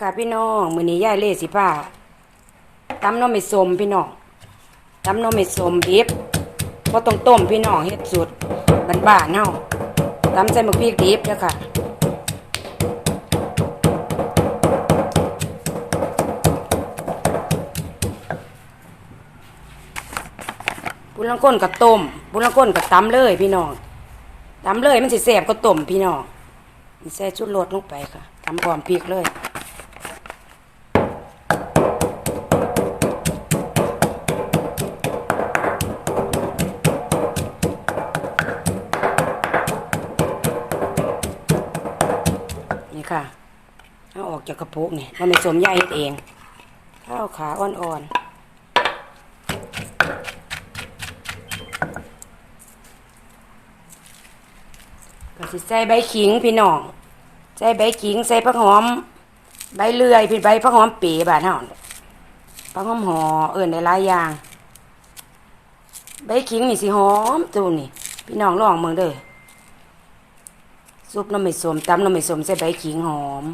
ค่ะพี่น้องมือนี้ยายเล่สิผ้าตำน้ำไม่สมพี่น้องตำน้ำไม่สมดิบบ่ต้องต้มพี่น้องเฮ็ดสูตรบ้านๆเฮาตำใส่หมึกพริกดิบเด้อค่ะปุลังก้นกับต้มปุลังก้นกับตำเลยพี่น้องตำเลยมันสิแซ่บก็ต้มพี่น้องใส่ชุดรสลงไปค่ะตำพร้อมพริกเลย นี่ค่ะเอาออกจากกระปุกนี่ยเราไม่สมย่าเฮ็ดเองข้าวขาอ่อนๆก็สิใส่ใบขิงพี่น้องใส่ใบขิงใส่ผักหอม ใบเลื่อยพี่ใบผักหอมเป๋บาดเฮาผักหอมหอเอิ่นได้หลายอย่าง ใบขิงนี่สิหอมตูนี่พี่น้องลองเมืองเด้อ ซุปน้ำไม่สมตำน้ำไม่สมใส่ใบขิงหอม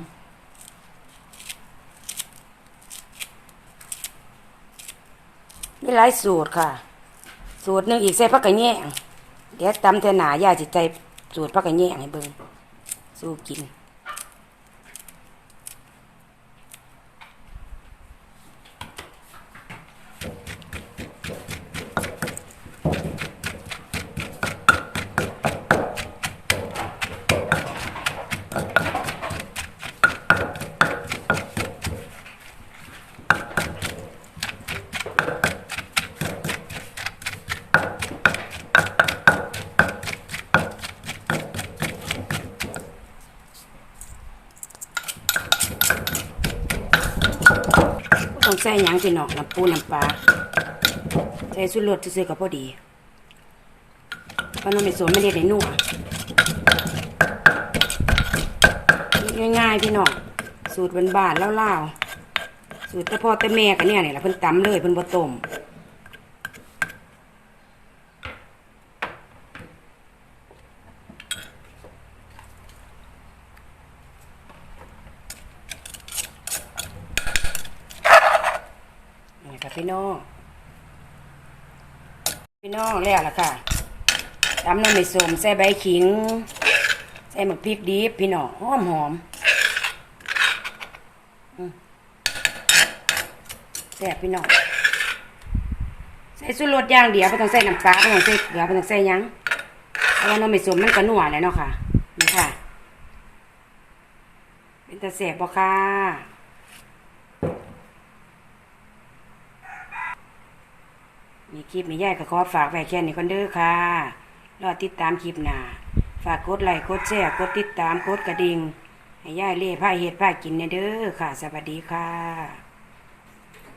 มีหลายสูตรค่ะ สูตรหนึ่งอีกใส่ผักกระแยงเดี๋ยวตำเทหนาย่าจิใจสูตรผักกระแยงให้เบิ่งสู้กิน ต้องใส่หยังพี่น้องน้ำปูน้ำปลาใส่สุดรสซื่อๆก็พอดีเพราะน้ำไม่สนไม่ได้ได้นัวง่ายๆพี่น้องสูตรบ้านๆเล่าๆสูตรแต่พ่อแต่แม่กันเนี่ยเนี่ยเพิ่นตำเลยเพิ่นบดต้ม พี่น้อง พี่น้องแล้วล่ะค่ะตำน้ำไม่สมใส่ใบขิง ใส่หมึกพริกดิบพี่น้องหอมหอมแซ่บพี่น้อง ใส่สุรสย่างเดียวไม่ต้องใส่น้ำปลาไม่ต้องใส่เกลือไม่ต้องใส่ยังเพราะว่าน้ำไม่สมมันก็นัวแหล้วเนาะค่ะนี่ค่ะ เป็นตาแซ่บบ่ค่ะ มีคลิปนี้ยายก็ขอฝากไว้แค่นี้ก่อนเด้อค่ะรอติดตามคลิปหน้าฝากกดไลค์กดแชร์กดติดตามกดกระดิ่งให้ย่ายเล่ผ้าเห็ดผ้ากินเนยเด้อค่ะ สวัสดีค่ะ